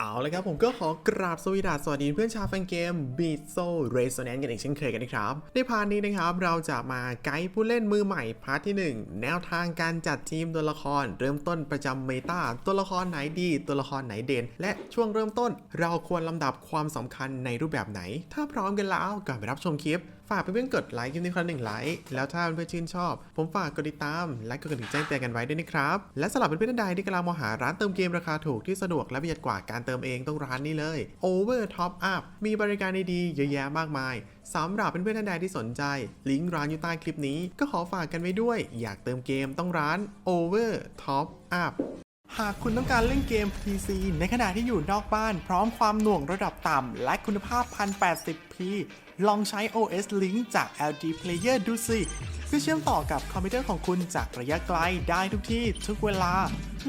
เอาเลยครับผมก็ขอกราบสวีดัสสวัสดีเพื่อนชาวแฟนเกม Beat Soul Resonance กันอีกเช่นเคยกันนะครับ ในพาร์ทนี้นะครับเราจะมาไกด์ผู้เล่นมือใหม่พาร์ทที่ 1 แนวทางการจัดทีมตัวละคร เริ่มต้นประจำเมตาตัวละครไหนดี ตัวละครไหนเด่น และช่วงเริ่มต้น เราควรลำดับความสำคัญในรูปแบบไหน ถ้าพร้อมกันแล้วก่อนไปรับชมคลิปฝากเพื่อนๆกดไลค์คลิปนี้คนละหนึ่งไลค์แล้วถ้าเพื่อนๆชื่นชอบ ผมฝากกดติดตาม และกดกระดิ่งแจ้งเตือนกันไว้ด้วยนะครับและสำหรับเพื่อนๆท่านใดที่กำลังมองหาร้านเติมเกมราคาถูกที่สะดวกและประหยัดกว่าการเติมเองต้องร้านนี้เลย Over Top Up มีบริการดีๆเยอะแยะมากมายสำหรับเพื่อนๆท่านใดที่สนใจ ลิงก์ร้านอยู่ใต้คลิปนี้ ก็ขอฝากกันไว้ด้วย อยากเติมเกมต้องร้าน Over Top Up หากคุณต้องการเล่นเกม PC ในขณะที่อยู่นอกบ้าน พร้อมความหน่วงระดับต่ำ และคุณภาพ 1080p ลองใช้ OS Link จาก LG Player ดูสิเพื่อเชื่อมต่อกับคอมพิวเตอร์ของคุณจากระยะไกลได้ทุกที่ทุกเวลา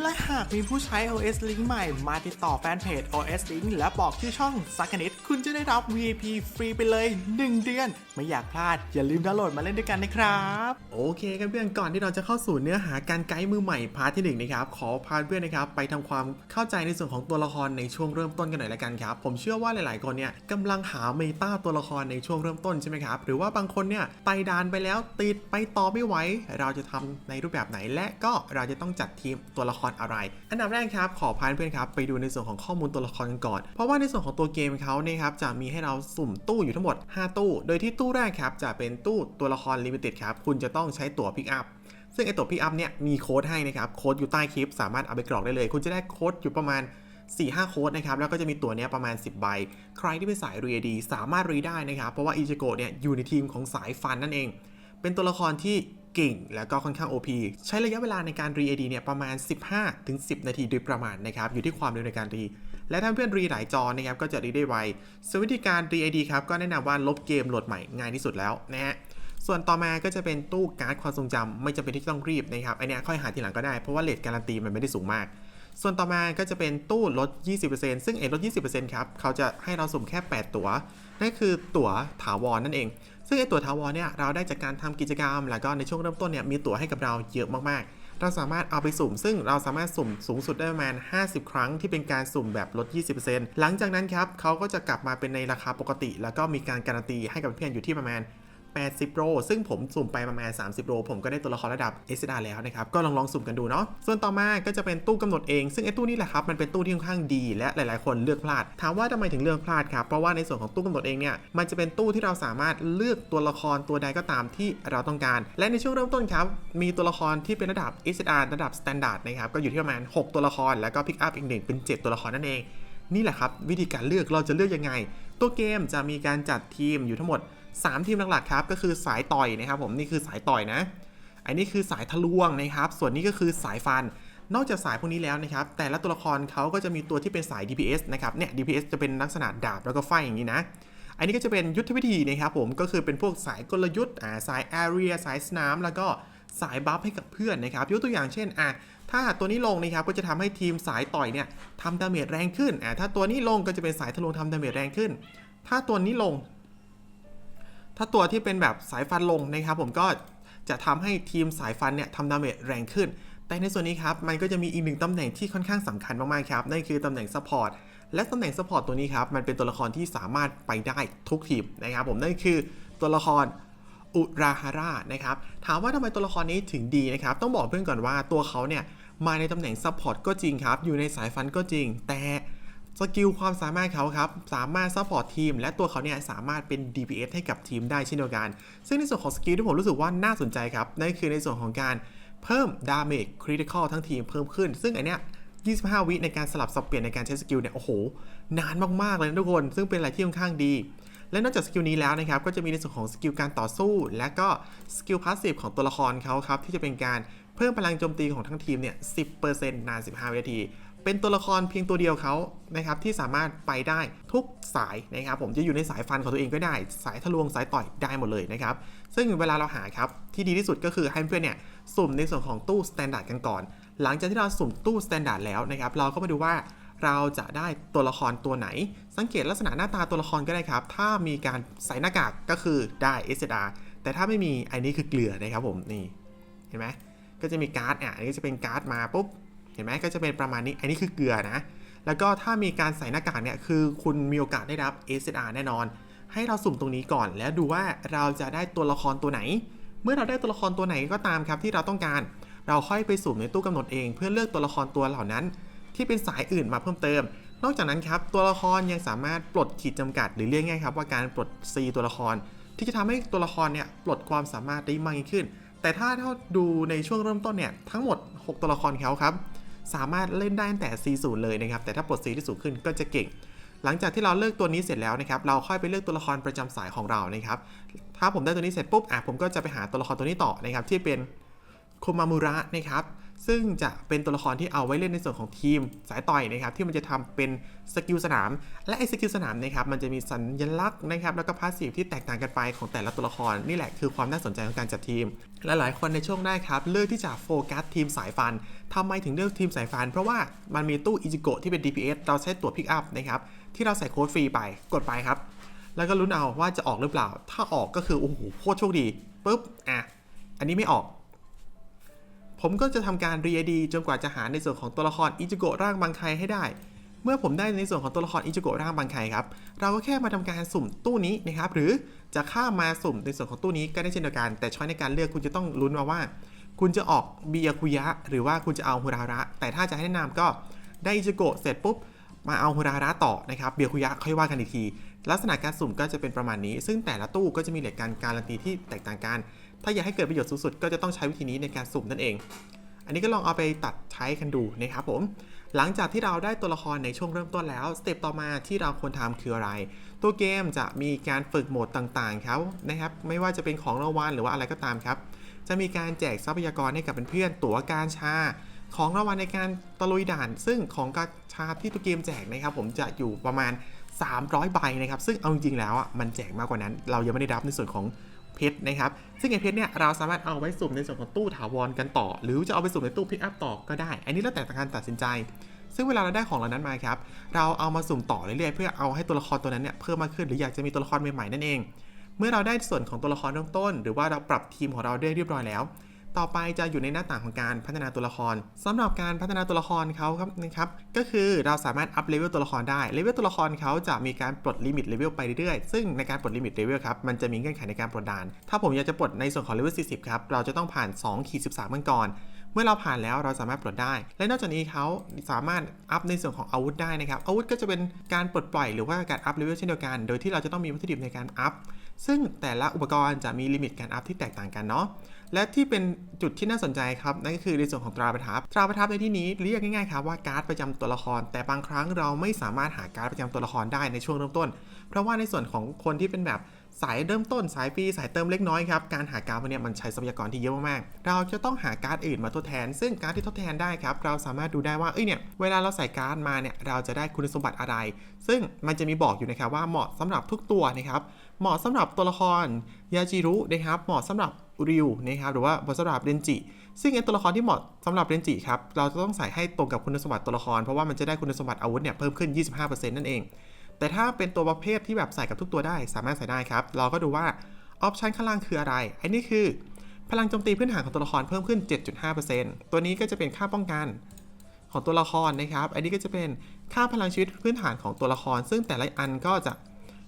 และหากมีผู้ใช้ OS Link ใหม่มาติดต่อแฟนเพจ OS Link และบอกชื่อช่องสักนิด คุณจะได้รับ VIP ฟรีไปเลย 1 เดือน ไม่อยากพลาด อย่าลืมดาวน์โหลดมาเล่นด้วยกันนะครับ โอเคครับเพื่อนก่อนที่เราจะเข้าสู่เนื้อหาการไกด์มือใหม่พาร์ทที่หนึ่งนะครับ ขอพาเพื่อนนะครับไปทำความเข้าใจในส่วนของตัวละครในช่วงเริ่มต้นกันหน่อยละกันครับ ผมเชื่อว่าหลาย ๆ คนเนี่ยกำลังหาเมตาตัวละครในช่วงเริ่มต้นใช่ไหมครับหรือว่าบางคนเนี่ยไต่ดานไปแล้วติดไปต่อไม่ไหวเราจะทำในรูปแบบไหน และก็เราจะต้องจัดทีมตัวละครอะไร อันดับแรกครับ ขอพาเพื่อนครับไปดูในส่วนของข้อมูลตัวละครกันก่อน เพราะว่าในส่วนของตัวเกมเขาเนี่ยครับจะมีให้เราสุ่มตู้อยู่ทั้งหมด 5 ตู้ โดยที่ตู้แรกครับจะเป็นตู้ตัวละครลิมิเต็ดครับคุณจะต้องใช้ตั๋วพิกอัพซึ่งไอตัวพิกอัพเนี่ยมีโค้ดให้นะครับโค้ดอยู่ใต้คลิป สามารถเอาไปกรอกได้เลย คุณจะได้โค้ดอยู่ประมาณ4-5 โค้ดนะครับ แล้วก็จะมีตัวเนี้ยประมาณ 10 ใบ ใครที่เป็นสายรีดี สามารถรีได้นะครับ เพราะว่าอิจิโกะเนี่ยอยู่ในทีมของสายฟันนั่นเอง เป็นตัวละครที่ เก่ง แล้วก็ค่อนข้าง OP ใช้ระยะเวลาในการรี AD เนี่ยประมาณ 15ถึง10 นาทีโดยประมาณนะครับ อยู่ที่ความเร็วในการรี และถ้าเพื่อนรีหลายจอนะครับก็จะรีได้ไวส่วนวิธีการรี AD ครับก็แนะนำว่าลบเกมโหลดใหม่ง่ายที่สุดแล้วนะฮะส่วนต่อมาก็จะเป็นตู้การ์ดความทรงจำไม่จำเป็นที่ต้องรีบนะครับอันเนี้ยค่อยหาทีหลังก็ได้เพราะว่าเลทการันตีมันไม่ได้สูงมาก ส่วนต่อมาก็จะเป็นตู้ลด 20%ซึ่งไอ้ลด 20%ครับ เขาจะให้เราสุ่มแค่ 8 ตั๋วนั่นคือตั๋วถาวรนั่นเอง ซึ่งไอ้ตั๋วถาวรเนี่ยเราได้จากการทำกิจกรรม แล้วก็ในช่วงเริ่มต้นเนี่ยมีตั๋วให้กับเราเยอะมากๆ เราสามารถเอาไปสุ่ม ซึ่งเราสามารถสุ่มสูงสุดได้ประมาณ 50 ครั้งที่เป็นการสุ่มแบบลด 20%หลังจากนั้นครับเขาก็จะกลับมาเป็นในราคาปกติ แล้วก็มีการการันตีให้กับเพื่อนอยู่ที่ประมาณ 80 โร ซึ่งผมสุ่มไปประมาณ 30 โร ผมก็ได้ตัวละครระดับ s อ r แล้วนะครับ ก็ลองลองสุ่มกันดูเนาะ ส่วนต่อมาก็จะเป็นตู้กำหนดเอง ซึ่งไอ้ตู้นี้แหละครับ มันเป็นตู้ที่ค่อนข้างดีและหลาย ๆ คนเลือกพลาด ถามว่าทำไมถึงเลือกพลาดครับ เพราะว่าในส่วนของตู้กำหนดเองเนี่ย มันจะเป็นตู้ที่เราสามารถเลือกตัวละครตัวใดก็ตามที่เราต้องการ และในช่วงเริ่มต้นครับ มีตัวละครที่เป็นระดับ s อ r ระดับ standard นะครับ ก็อยู่ที่ประมาณ 6 ตัวละคร แล้วก็พิกอัพอีกหนึ่งเป็น 7 ตัวละครนั่นเอง นี่แหละครับวิธีการเลือกเราจะเลือกยังไง ตัวเกมจะมีการจัดทีมอยู่ทั้งหมด 3 ทีมหลักๆครับก็คือสายต่อยนะครับผมนี่คือสายต่อยนะ อันนี้คือสายทะลวงนะครับ ส่วนนี้ก็คือสายฟัน นอกจากสายพวกนี้แล้วนะครับ แต่ละตัวละครเขาก็จะมีตัวที่เป็นสาย DPS นะครับเนี่ย DPS จะเป็นลักษณะดาบแล้วก็ไฟอย่างนี้นะ อันนี้ก็จะเป็นยุทธวิธีนะครับผมก็คือเป็นพวกสายกลยุทธ์อ่าสายแอเรียสายสนามแล้วก็สายบัฟให้กับเพื่อนนะครับยกตัวอย่างเช่นอะถ้าตัวนี้ลงนะครับก็จะทำให้ทีมสายต่อยเนี่ยทำดาเมจแรงขึ้นอ่าถ้าตัวนี้ลงก็จะเป็นสายทะลวงทำดาเมจแรงขึ้น ถ้าตัวนี้ลง ถ้าตัวที่เป็นแบบสายฟันลงนะครับ ผมก็จะทำให้ทีมสายฟันเนี่ยทำดาเมจแรงขึ้น แต่ในส่วนนี้ครับ มันก็จะมีอีกหนึ่งตำแหน่งที่ค่อนข้างสำคัญมากๆครับนั่นคือตำแหน่งซัพพอร์ตและตำแหน่งซัพพอร์ตตัวนี้ครับ มันเป็นตัวละครที่สามารถไปได้ทุกทีมนะครับผมนั่นคือตัวละครอุราฮาร่านะครับถามว่าทำไมตัวละครนี้ถึงดีนะครับต้องบอกเพื่อนก่อนว่าตัวเขาเนี่ยมาในตำแหน่งซัพพอร์ตก็จริงครับ อยู่ในสายฟันก็จริง แต่ สกิลความสามารถเขาครับ สามารถซัพพอร์ตทีม และตัวเขาเนี่ยสามารถเป็น DPS ให้กับทีมได้เช่นเดียวกัน ซึ่งในส่วนของสกิลที่ผมรู้สึกว่าน่าสนใจครับ นั่นคือในส่วนของการเพิ่มดาเมจคริติคอลทั้งทีมเพิ่มขึ้น ซึ่งอันเนี้ย25 วิในการสลับสับเปลี่ยนในการใช้สกิลเนี่ยโอ้โห นานมากๆเลยนะทุกคน ซึ่งเป็นอะไรที่ค่อนข้างดี และนอกจากสกิลนี้แล้วนะครับ ก็จะมีในส่วนของสกิลการต่อสู้ และก็สกิลพาสซีฟของตัวละครเขาครับ ที่จะเป็นการเพิ่มพลังโจมตีของทั้งทีมเนี่ย 10%นาน 15 วินาที เป็นตัวละครเพียงตัวเดียวเขานะครับที่สามารถไปได้ทุกสายนะครับ ผมจะอยู่ในสายฟันของตัวเองก็ได้ สายทะลวงสายต่อยได้หมดเลยนะครับ ซึ่งเวลาเราหาครับ ที่ดีที่สุดก็คือให้เพื่อนเนี่ยสุ่มในส่วนของตู้สแตนดาร์ดกันก่อน หลังจากที่เราสุ่มตู้สแตนดาร์ดแล้วนะครับ เราก็มาดูว่าเราจะได้ตัวละครตัวไหน สังเกตลักษณะหน้าตาตัวละครก็ได้ครับ ถ้ามีการใส่หน้ากากก็คือได้ s อ r แต่ถ้าไม่มีอันนี้คือเกลือนะครับผมนี่เห็นไหมก็จะมีการ์ดอะอันนี้จะเป็นการ์ดมาปุ๊บ เห็นไหมก็จะเป็นประมาณนี้ อันนี้คือเกลือนะ แล้วก็ถ้ามีการใส่หน้ากากเนี่ย คือคุณมีโอกาสได้รับ SSR แน่นอน ให้เราสุ่มตรงนี้ก่อน แล้วดูว่าเราจะได้ตัวละครตัวไหน เมื่อเราได้ตัวละครตัวไหนก็ตามครับที่เราต้องการ เราค่อยไปสุ่มในตู้กำหนดเอง เพื่อเลือกตัวละครตัวเหล่านั้น ที่เป็นสายอื่นมาเพิ่มเติม นอกจากนั้นครับตัวละครยังสามารถปลดขีดจำกัด หรือเรียกง่ายครับว่าการปลด C ตัวละคร ที่จะทำให้ตัวละครเนี่ยปลดความสามารถได้มากยิ่งขึ้น แต่ถ้าถ้าดูในช่วงเริ่มต้นเนี่ยทั้งหมด 6 ตัวละครเขาครับ สามารถเล่นได้ตั้งแต่ C0 เลยนะครับ แต่ถ้าปลด C ที่สูงขึ้นก็จะเก่ง หลังจากที่เราเลือกตัวนี้เสร็จแล้วนะครับ เราค่อยไปเลือกตัวละครประจำสายของเรานะครับ ถ้าผมได้ตัวนี้เสร็จปุ๊บ อะ ผมก็จะไปหาตัวละครตัวนี้ต่อนะครับ ที่เป็นโคมามุระนะครับ ซึ่งจะเป็นตัวละครที่เอาไว้เล่นในส่วนของทีมสายต่อยนะครับที่มันจะทำเป็นสกิลสนาม และไอ้สกิลสนามนะครับมันจะมีสัญลักษณ์นะครับแล้วก็พาสซีฟที่แตกต่างกันไปของแต่ละตัวละครนี่แหละคือความน่าสนใจของการจัดทีม และหลายคนในช่วงแรกครับเลือกที่จะโฟกัสทีมสายฟันทำไมถึงเลือกทีมสายฟัน เพราะว่ามันมีตู้อิจิโกะที่เป็น DPS เราใช้ตัวพิกอัพนะครับที่เราใส่โค้ดฟรีไปกดไปครับแล้วก็ลุ้นเอาว่าจะออกหรือเปล่า ถ้าออกก็คือโอ้โหโคตรโชคดีปุ๊บอะอันนี้ไม่ออก ผมก็จะทำการเรี ID จนกว่าจะหาในส่วนของตัวละครอิจิโกะร่างบางไคให้ได้ เมื่อผมได้ในส่วนของตัวละครอิจิโกะร่างบางไคครับ เราก็แค่มาทำการสุ่มตู้นี้นะครับ หรือจะข้ามมาสุ่มในส่วนของตู้นี้ก็ได้เช่นเดียวกัน แต่ช้อยในการเลือกคุณจะต้องลุ้นมาว่า คุณจะออกเบียคุยะ หรือว่าคุณจะเอาฮุราระ แต่ถ้าจะให้แนะนำก็ได้อิจิโกะเสร็จปุ๊บมาเอาฮุราระต่อนะครับเบียคุยะค่อยว่ากันอีกที ลักษณะการสุ่มก็จะเป็นประมาณนี้ ซึ่งแต่ละตู้ก็จะมีเหลักการการันตีที่แตกต่างกัน ถ้าอยากให้เกิดประโยชน์สูงสุดก็จะต้องใช้วิธีนี้ในการสุ่มนั่นเอง อันนี้ก็ลองเอาไปตัดใช้กันดูนะครับผม หลังจากที่เราได้ตัวละครในช่วงเริ่มต้นแล้วสเต็ปต่อมาที่เราควรทำคืออะไร ตัวเกมจะมีการฝึกโหมดต่างๆครับนะครับ ไม่ว่าจะเป็นของรางวัลหรือว่าอะไรก็ตามครับ จะมีการแจกทรัพยากรให้กับเพื่อนๆตั๋วการชาของรางวัลในการตะลุยด่าน ซึ่งของการชาที่ตัวเกมแจกนะครับ ผมจะอยู่ประมาณ 300 ใบนะครับ ซึ่งเอาจริงๆแล้วอะมันแจกมากกว่านั้น เรายังไม่ได้รับในส่วนของ เพชรนะครับ ซึ่งไอเพชรเนี่ยเราสามารถเอาไว้สุ่มในส่วนของตู้ถาวรกันต่อ หรือจะเอาไปสุ่มในตู้พิกอัพต่อก็ได้ อันนี้แล้วแต่การตัดสินใจ ซึ่งเวลาเราได้ของเหล่านั้นมาครับ เราเอามาสุ่มต่อเรื่อยๆ เพื่อเอาให้ตัวละครตัวนั้นเนี่ยเพิ่มมากขึ้นหรืออยากจะมีตัวละครใหม่ๆนั่นเอง เมื่อเราได้ส่วนของตัวละครเริ่มต้น หรือว่าเราปรับทีมของเราได้เรียบร้อยแล้ว ต่อไปจะอยู่ในหน้าต่างของการพัฒนาตัวละครสำหรับการพัฒนาตัวละครเขาครับนะครับก็คือเราสามารถอัพเลเวลตัวละครได้เลเวลตัวละครเขาจะมีการปลดลิมิตเลเวลไปเรื่อยๆซึ่งในการปลดลิมิตเลเวลครับมันจะมีเงื่อนไขในการปลดด่าน ถ้าผมอยากจะปลดในส่วนของเลเวล40ครับเราจะต้องผ่าน2ขีด13กันก่อนเมื่อเราผ่านแล้วเราสามารถปลดได้ และนอกจากนี้เขาสามารถอัพในส่วนของอาวุธได้นะครับ อาวุธก็จะเป็นการปลดปล่อยหรือว่าการอัพเลเวลเช่นเดียวกัน โดยที่เราจะต้องมีวัตถุดิบในการอัพ ซึ่งแต่ละอุปกรณ์จะมีลิมิตการอัพที่แตกต่างกันเนาะ และที่เป็นจุดที่น่าสนใจครับนั่นก็คือในส่วนของตราประทับ ตราประทับในที่นี้เรียกง่ายๆครับว่าการ์ดประจำตัวละคร แต่บางครั้งเราไม่สามารถหาการ์ดประจำตัวละครได้ในช่วงเริ่มต้น เพราะว่าในส่วนของคนที่เป็นแบบสายเริ่มต้นสายฟรีสายเติมเล็กน้อยครับ การหาการ์ดพวกเนี้ยมันใช้ทรัพยากรที่เยอะมากๆ เราจะต้องหาการ์ดอื่นมาทดแทน ซึ่งการ์ดที่ทดแทนได้ครับ เราสามารถดูได้ว่า เอ้ยเนี่ย เวลาเราใส่การ์ดมาเนี่ย เราจะได้คุณสมบัติอะไร ซึ่งมันจะมีบอกอยู่นะครับว่าเหมาะสำหรับทุกตัวนะครับ เหมาะสำหรับตัวละครยาจิรุนะครับ เหมาะสำหรับ ริวนะครับหรือว่าเหมาะสำหรับเรนจิ ซึ่งไอตัวละครที่เหมาะสำหรับเรนจิครับเราจะต้องใส่ให้ตรงกับคุณสมบัติตัวละคร เพราะว่ามันจะได้คุณสมบัติอาวุธเนี่ยเพิ่มขึ้น 25%นั่นเอง แต่ถ้าเป็นตัวประเภทที่แบบใส่กับทุกตัวได้สามารถใส่ได้ครับเราก็ดูว่าออปชันข้างล่างคืออะไรไอันนี้คือ พลังโจมตีพื้นฐานของตัวละครเพิ่มขึ้น 7.5%ตัวนี้ก็จะเป็นค่าป้องกันของตัวละครนะครับ อันนี้ก็จะเป็นค่าพลังชีวิตพื้นฐานของตัวละคร ซึ่งแต่ละอันก็จะ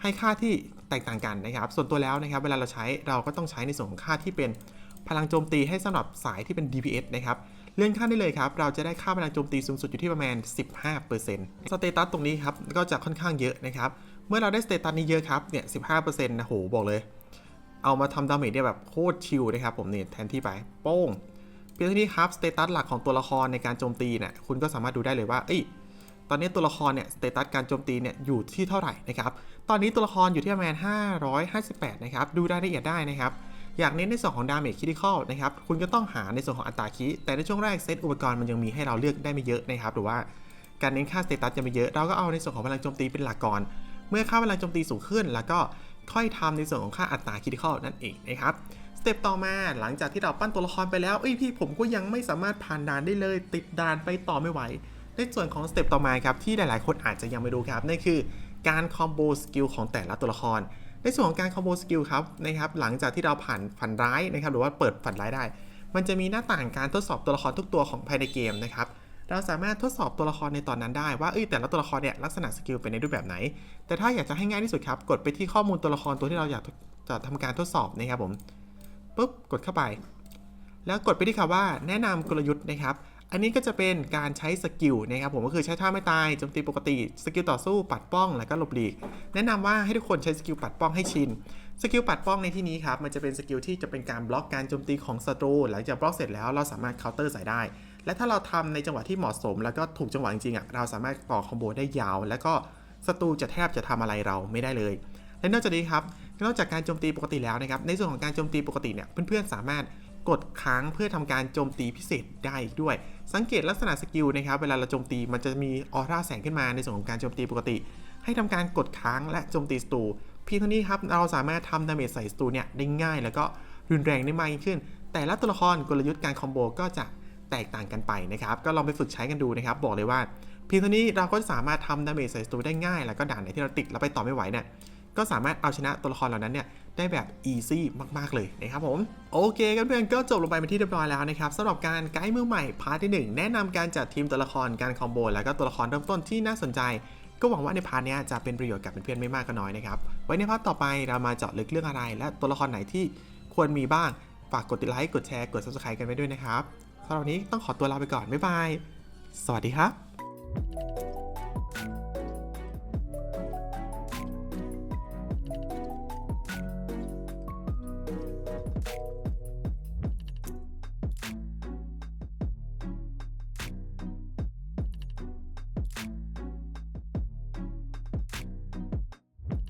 ให้ค่าที่ แตกต่างกันนะครับ ส่วนตัวแล้วนะครับ เวลาเราใช้เราก็ต้องใช้ในส่วนของค่าที่เป็นพลังโจมตีให้สำหรับสายที่เป็น DPS นะครับ เลื่อนขั้นได้เลยครับ เราจะได้ค่าพลังโจมตีสูงสุดอยู่ที่ประมาณ 15%สเตตัสตรงนี้ครับ ก็จะค่อนข้างเยอะนะครับ เมื่อเราได้สเตตัสนี้เยอะครับ เนี่ย 15%นะโห บอกเลย เอามาทำดาเมจเนี่ยแบบโคตรชิลนะครับผมเนี่ยแทนที่ไป โป้งเพียงเท่านี้ครับ สเตตัสหลักของตัวละครในการโจมตีเนี่ย คุณก็สามารถดูได้เลยว่า เอ้ย ตอนนี้ตัวละครเนี่ยสเตตัสการโจมตีเนี่ยอยู่ที่เท่าไหร่นะครับ ตอนนี้ตัวละครอยู่ที่ประมาณ 558 นะครับ ดูรายละเอียดได้นะครับ อยากเน้นในส่วนของดาเมจคิดิคอลนะครับ คุณก็ต้องหาในส่วนของอัตราคิ แต่ในช่วงแรกเซตอุปกรณ์มันยังมีให้เราเลือกได้ไม่เยอะนะครับ หรือว่าการเน้นค่าสเตตัสจะไม่เยอะ เราก็เอาในส่วนของพลังโจมตีเป็นหลักก่อน เมื่อค่าพลังโจมตีสูงขึ้น แล้วก็ค่อยทำในส่วนของค่าอัตราคิดิคอลนั่นเองนะครับสเต็ปต่อมาหลังจากที่เราปั้นตัวละครไปแล้วเอ้ยพี่ผมก็ยังไม่สามารถผ่านด่านได้เลย ติดด่านไปต่อไม่ไหว ในส่วนของสเต็ปต่อมาครับที่หลายๆ คนอาจจะยังไม่รู้ครับนั่นคือการคอมโบสกิลของแต่ละตัวละคร ในส่วนของการคอมโบสกิลครับนะครับหลังจากที่เราผ่านฝันร้ายนะครับหรือว่าเปิดฝันร้ายได้ มันจะมีหน้าต่างการทดสอบตัวละครทุกตัวของภายในเกมนะครับเราสามารถทดสอบตัวละครในตอนนั้นได้ว่าเอ้ยแต่ละตัวละครเนี่ยลักษณะสกิลเป็นในรูปแบบไหน แต่ถ้าอยากจะให้ง่ายที่สุดครับกดไปที่ข้อมูลตัวละครตัวที่เราอยากจะทำการทดสอบนะครับผมปุ๊บกดเข้าไป แล้วกดไปที่คำว่าแนะนำกลยุทธ์นะครับ อันนี้ก็จะเป็นการใช้สกิลนะครับผมก็คือใช้ท่าไม่ตายโจมตีปกติสกิลต่อสู้ปัดป้องแล้วก็หลบหลีก แนะนำว่าให้ทุกคนใช้สกิลปัดป้องให้ชินสกิลปัดป้องในที่นี้ครับมันจะเป็นสกิลที่จะเป็นการบล็อกการโจมตีของศัตรูหลังจากบล็อกเสร็จแล้วเราสามารถเคาน์เตอร์ใส่ได้ และถ้าเราทำในจังหวะที่เหมาะสม แล้วก็ถูกจังหวะจริงๆอะเราสามารถต่อคอมโบได้ยาว แล้วก็ศัตรูจะแทบจะทำอะไรเราไม่ได้เลยและนอกจากนี้ครับนอกจากการโจมตีปกติแล้วนะครับในส่วนของการโจมตีปกติเนี่ยเพื่อนๆสามารถ กดค้างเพื่อทำการโจมตีพิเศษได้อีกด้วย สังเกตลักษณะสกิลนะครับ เวลาเราโจมตีมันจะมีออร่าแสงขึ้นมาในส่วนของการโจมตีปกติ ให้ทำการกดค้างและโจมตีศัตรูเพียงเท่านี้ครับ เราสามารถทำดาเมจใส่ศัตรูเนี่ยได้ง่าย แล้วก็รุนแรงได้มากยิ่งขึ้น แต่ละตัวละครกลยุทธ์การคอมโบก็จะแตกต่างกันไปนะครับ ก็ลองไปฝึกใช้กันดูนะครับ บอกเลยว่าเพียงเท่านี้เราก็สามารถทำดาเมจใส่ศัตรูได้ง่าย แล้วก็ด่านไหนที่เราติดแล้วไปต่อไม่ไหวเนี่ย ก็สามารถเอาชนะตัวละครเหล่านั้นเนี่ยได้แบบอีซี่มาก ๆ เลยนะครับผม โอเคกันเพื่อนก็จบลงไปเป็นที่เรียบร้อยแล้วนะครับสำหรับการไกด์มือใหม่พาร์ทที่หนึ่งแนะนำการจัดทีมตัวละครการคอมโบแล้วก็ตัวละครเริ่มต้นที่น่าสนใจ ก็หวังว่าในพาร์ทเนี้ยจะเป็นประโยชน์กับเพื่อนๆไม่มากก็น้อยนะครับไว้ในพาร์ทต่อไปเรามาเจาะลึกเรื่องอะไร และตัวละครไหนที่ควรมีบ้างฝากกดติดไลค์กดแชร์กด subscribe กันไว้ด้วยนะครับสำหรับนนี้ต้องขอตัวลาไปก่อนบ๊ายบายสวัสดีครับ